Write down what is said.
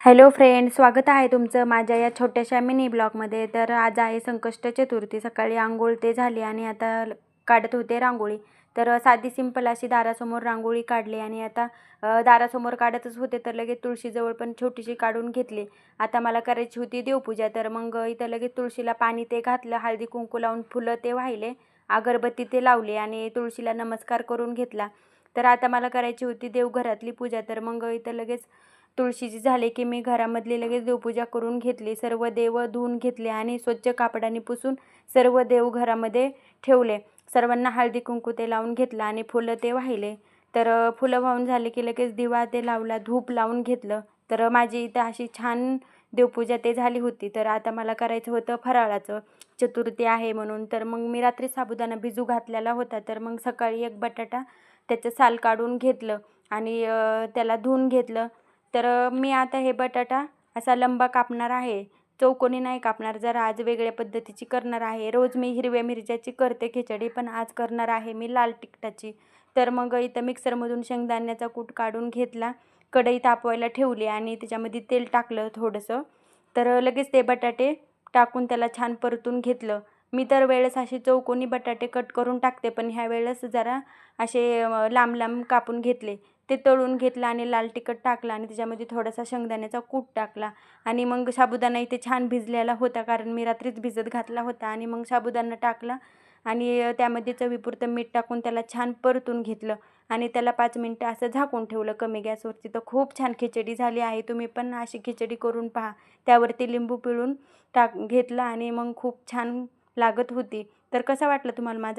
Hello friend स्वागत आहे तुमचं माझ्या या छोट्याशा मिनी ब्लॉगमध्ये. तर आज आहे संकष्ट चतुर्थी. सकाळी आंघोळ ते झाली आणि आता काढत होते रांगोळी. तर साधी सिंपल अशी दारासमोर रांगोळी काढली आणि आता दारासमोर काढतच होते तर लगेच तुळशीजवळ पण छोटीशी काढून घेतली. आता मला करायची होती देवपूजा तर मग इथं लगेच तुळशीला पाणी ते घातलं हळदी कुंकू लावून फुलं ते वाहिले अगरबत्ती ते लावली आणि तुळशीला नमस्कार करून घेतला. तर आता मला करायची होती देवघरातली पूजा तर मग इथं लगेच तुळशीची झाले की मी घरामधली लगेच देवपूजा करून घेतली. सर्व देव धुवून घेतले आणि स्वच्छ कापडाने पुसून सर्व देव घरामध्ये ठेवले. सर्वांना हळदी कुंकू ते लावून घेतलं आणि फुलं ते वाहिले. तर फुलं वाहून झाले की लगेच दिवा ते लावला धूप लावून घेतलं. तर माझी इथं अशी छान देवपूजा ते झाली होती. तर आता मला करायचं होतं फराळाचं. चतुर्थी आहे म्हणून. तर मग मी रात्री साबुदाणा भिजू घातलेला होता. तर मग सकाळी एक बटाटा त्याचं साल काढून घेतलं आणि त्याला धुवून घेतलं. तर मी आता हे बटाटा असा लंबा कापणार आहे. चौकोनी नाही कापणार जरा आज वेगळ्या पद्धतीची करणार आहे. रोज मी हिरव्या मिरच्याची करते खिचडी पण आज करणार आहे मी लाल तिखटाची. तर मग इथं मिक्सरमधून शेंगदाण्याचा कूट काढून घेतला कढई तापवायला ठेवली आणि त्याच्यामध्ये तेल टाकलं थोडंसं. तर लगेच ते बटाटे टाकून त्याला छान परतून घेतलं. मी तर वेळेस असे चौकोनी बटाटे कट करून टाकते पण ह्या वेळेस जरा असे लांब लांब कापून घेतले. ते तळून घेतलं आणि लाल तिखट टाकलं आणि त्याच्यामध्ये थोडासा शेंगदाण्याचा कूट टाकला. आणि मग साबुदाणा इथे छान भिजलेला होता कारण मी रात्रीच भिजत घातला होता. आणि मग साबुदाणा टाकला आणि त्यामध्ये चवीपुरतं मीठ टाकून त्याला छान परतून घेतलं. आणि त्याला पाच मिनटं असं झाकून ठेवलं कमी गॅसवरती. तर खूप छान खिचडी झाली आहे. तुम्ही पण अशी खिचडी करून पहा. त्यावरती लिंबू पिळून टाक घेतलं आणि मग खूप छान लागत होती. तर कसा वाटलं तुम्हाला? माझा